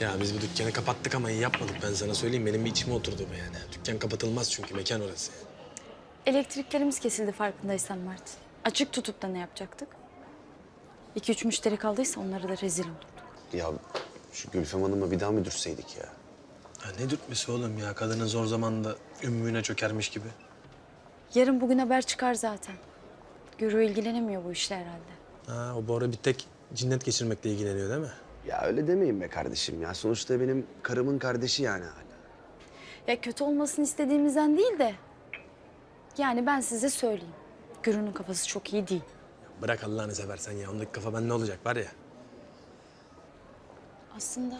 Ya biz bu dükkanı kapattık ama iyi yapmadık ben sana söyleyeyim. Benim bir içime oturdu bu yani. Dükkan kapatılmaz çünkü mekan orası. Elektriklerimiz kesildi farkındaysan Mert. Açık tutup da ne yapacaktık? İki üç müşteri kaldıysa onlara da rezil olurduk. Ya şu Gülfem Hanım'a bir daha mı dürseydik ya? Ya ne dürtmesi oğlum ya? Kadının zor zamanda ümmüğüne çökermiş gibi. Yarın bugün haber çıkar zaten. Gürü ilgilenemiyor bu işle herhalde. Ha, o Bora bir tek cinnet geçirmekle ilgileniyor değil mi? Ya öyle demeyin be kardeşim ya. Sonuçta benim karımın kardeşi yani hala. Ya kötü olmasını istediğimizden değil de... Yani ben size söyleyeyim. Gürü'nün kafası çok iyi değil. Bırak Allah'ını seversen ya. Ondaki kafa bende olacak var ya. Aslında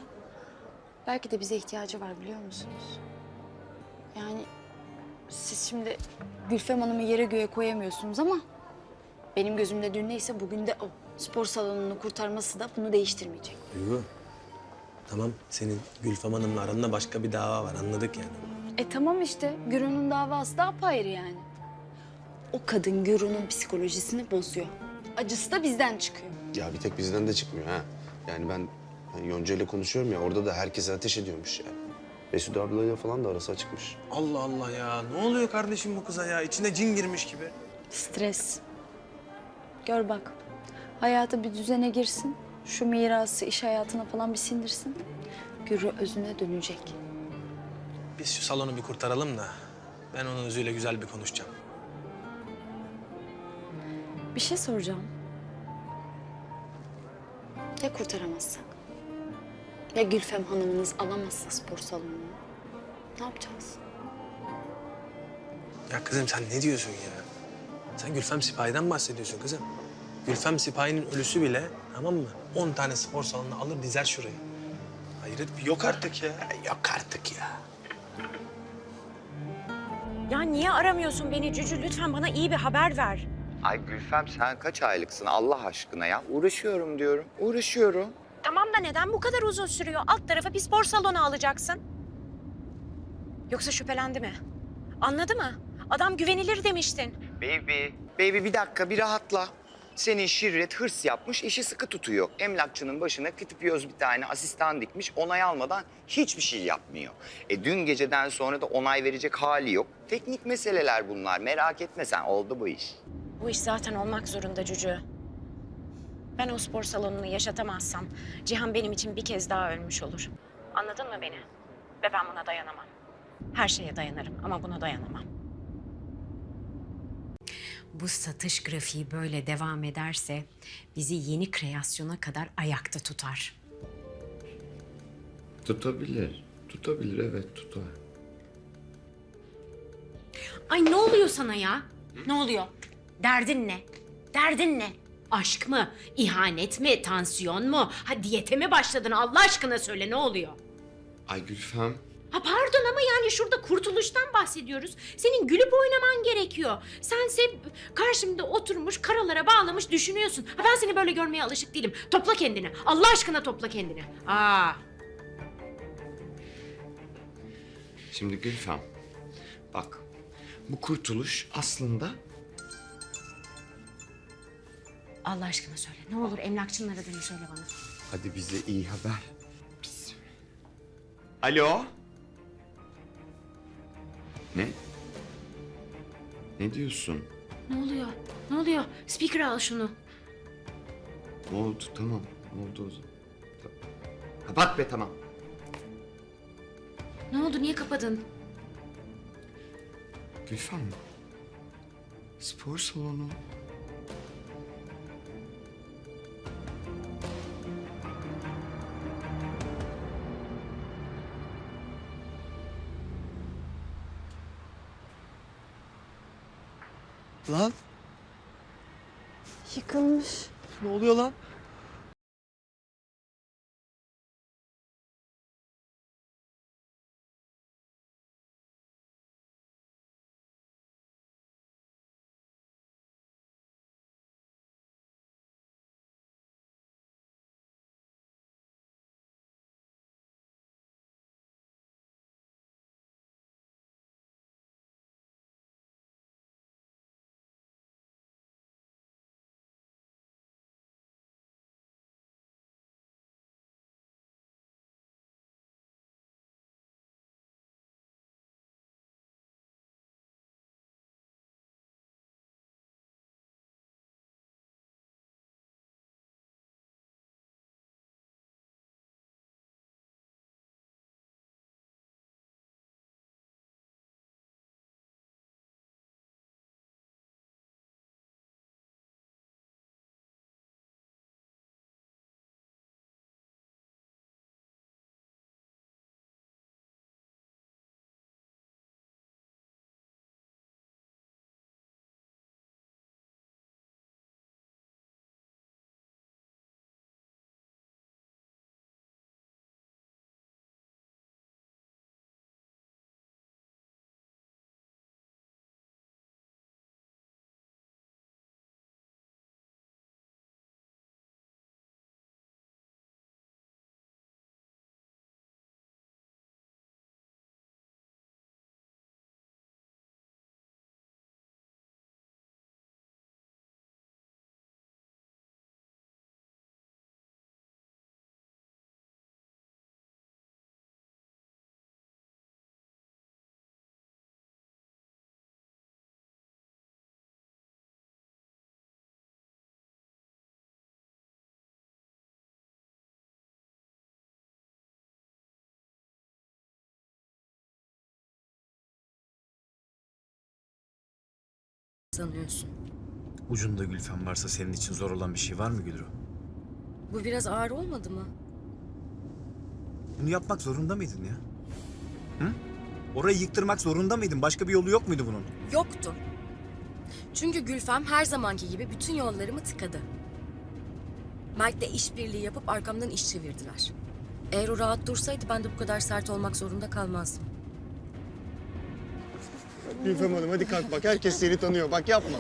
belki de bize ihtiyacı var biliyor musunuz? Yani siz şimdi Gülfem Hanım'ı yere göğe koyamıyorsunuz ama... ...benim gözümde dün neyse bugün de o. Spor salonunu kurtarması da bunu değiştirmeyecek. Duygu. Tamam senin Gülfem Hanım'la aranda başka bir dava var anladık yani. E tamam işte. Gürü'nün davası da apayrı yani. O kadın Gürü'nün psikolojisini bozuyor. Acısı da bizden çıkıyor. Ya bir tek bizden de çıkmıyor ha. Yani ben hani Yonca ile konuşuyorum ya orada da herkese ateş ediyormuş yani. Mesut ablayla falan da arası açıkmış. Allah Allah ya. Ne oluyor kardeşim bu kıza ya? İçine cin girmiş gibi. Stres. Gör bak. Hayatı bir düzene girsin. Şu mirası iş hayatına falan bir sindirsin. Gürü özüne dönecek. Biz şu salonu bir kurtaralım da ben onun özüyle güzel bir konuşacağım. Bir şey soracağım. Ya kurtaramazsak? Ya Gülfem Hanım'ınız alamazsa spor salonunu? Ne yapacağız? Ya kızım sen ne diyorsun ya? Sen Gülfem Sipahi'den bahsediyorsun kızım. Gülfem Sipahi'nin ölüsü bile tamam mı? 10 tane spor salonu alır dizer şurayı. Hayret yok artık ya. Yok artık ya. Ya niye aramıyorsun beni Cücü? Lütfen bana iyi bir haber ver. Ay Gülfem sen kaç aylıksın Allah aşkına ya? Uğraşıyorum diyorum. Uğraşıyorum. Tamam da neden bu kadar uzun sürüyor? Alt tarafa bir spor salonu alacaksın. Yoksa şüphelendi mi? Anladı mı? Adam güvenilir demiştin. Baby. Baby bir dakika bir rahatla. Senin şirret hırs yapmış, işi sıkı tutuyor. Emlakçının başına kıtıpıyoruz bir tane asistan dikmiş, onay almadan hiçbir şey yapmıyor. E dün geceden sonra da onay verecek hali yok. Teknik meseleler bunlar, merak etme sen, oldu bu iş. Bu iş zaten olmak zorunda Cücü. Ben o spor salonunu yaşatamazsam Cihan benim için bir kez daha ölmüş olur. Anladın mı beni? Ve ben buna dayanamam. Her şeye dayanırım ama buna dayanamam. Bu satış grafiği böyle devam ederse bizi yeni kreasyona kadar ayakta tutar. Tutabilir. Tutabilir evet tutar. Ay ne oluyor sana ya? Ne oluyor? Derdin ne? Derdin ne? Aşk mı? İhanet mi? Tansiyon mu? Ha diyete mi başladın? Allah aşkına söyle ne oluyor? Ay Gülfem. Ha pardon ama yani şurada kurtuluştan bahsediyoruz. Senin gülüp oynaman gerekiyor. Sense karşımda oturmuş karalara bağlamış düşünüyorsun. Ha ben seni böyle görmeye alışık değilim. Topla kendini. Allah aşkına topla kendini. Aa. Şimdi Gülfem. Bak. Bu kurtuluş aslında Allah aşkına söyle. Ne olur emlakçının aradığını söyle bana. hadi bize iyi haber. Alo? Ne? Ne diyorsun? Ne oluyor? Ne oluyor? Speaker'a al şunu. Ne oldu? Tamam. Ne oldu o zaman? Ta- Kapat be tamam. Ne oldu? Niye kapadın? Gülfem. Spor salonu. Lan Yıkılmış. ne oluyor lan? Sanıyorsun? Ucunda Gülfem varsa senin için zor olan bir şey var mı Gülru? Bu biraz ağır olmadı mı? Bunu yapmak zorunda mıydın ya? Hı? Orayı yıktırmak zorunda mıydın? Başka bir yolu yok muydu bunun? Yoktu. Çünkü Gülfem her zamanki gibi bütün yollarımı tıkadı. Mert'le işbirliği yapıp arkamdan iş çevirdiler. Eğer o rahat dursaydı ben de bu kadar sert olmak zorunda kalmazdım. Gülfem Hanım hadi kalk bak herkes seni tanıyor bak yapma.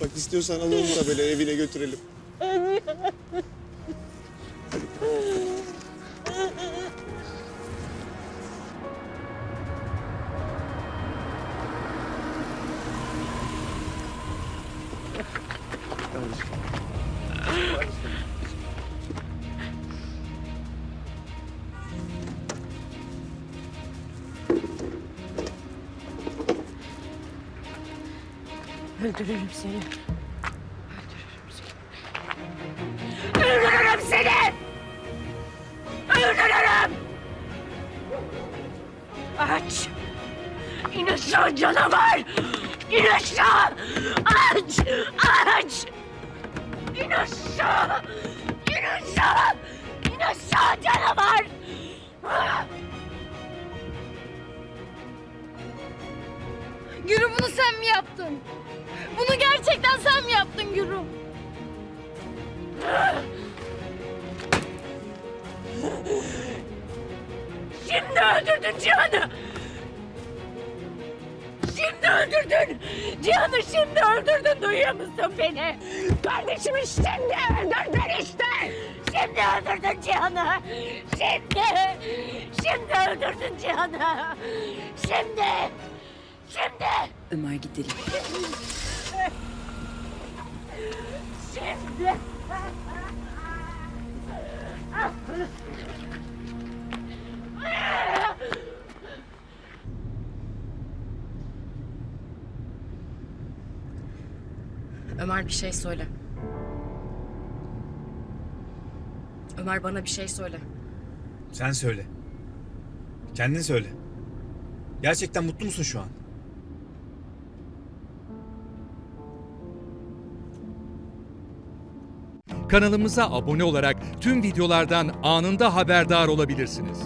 Bak istiyorsan alalım da böyle evine götürelim. Öldürürüm seni. Öldürürüm seni. Öldürürüm. Aç. İn aşağı canavar. İn aşağı. Aç. Aç. İn aşağı. İn aşağı. İn aşağı canavar. Gürü bunu sen mi yaptın? Bunu gerçekten sen mi yaptın Gürü? Şimdi öldürdün Cihan'ı. Öldürdün. Cihan'ı şimdi öldürdün. Duyuyor musun beni? Kardeşimi şimdi öldürdün işte. Şimdi öldürdün Cihan'ı. Şimdi. Şimdi öldürdün Cihan'ı. Şimdi. Şimdi. Ömer gidelim. Şimdi. Ömer bir şey söyle. Ömer bana bir şey söyle. Sen söyle. Kendin söyle. Gerçekten mutlu musun şu an? Kanalımıza abone olarak tüm videolardan anında haberdar olabilirsiniz.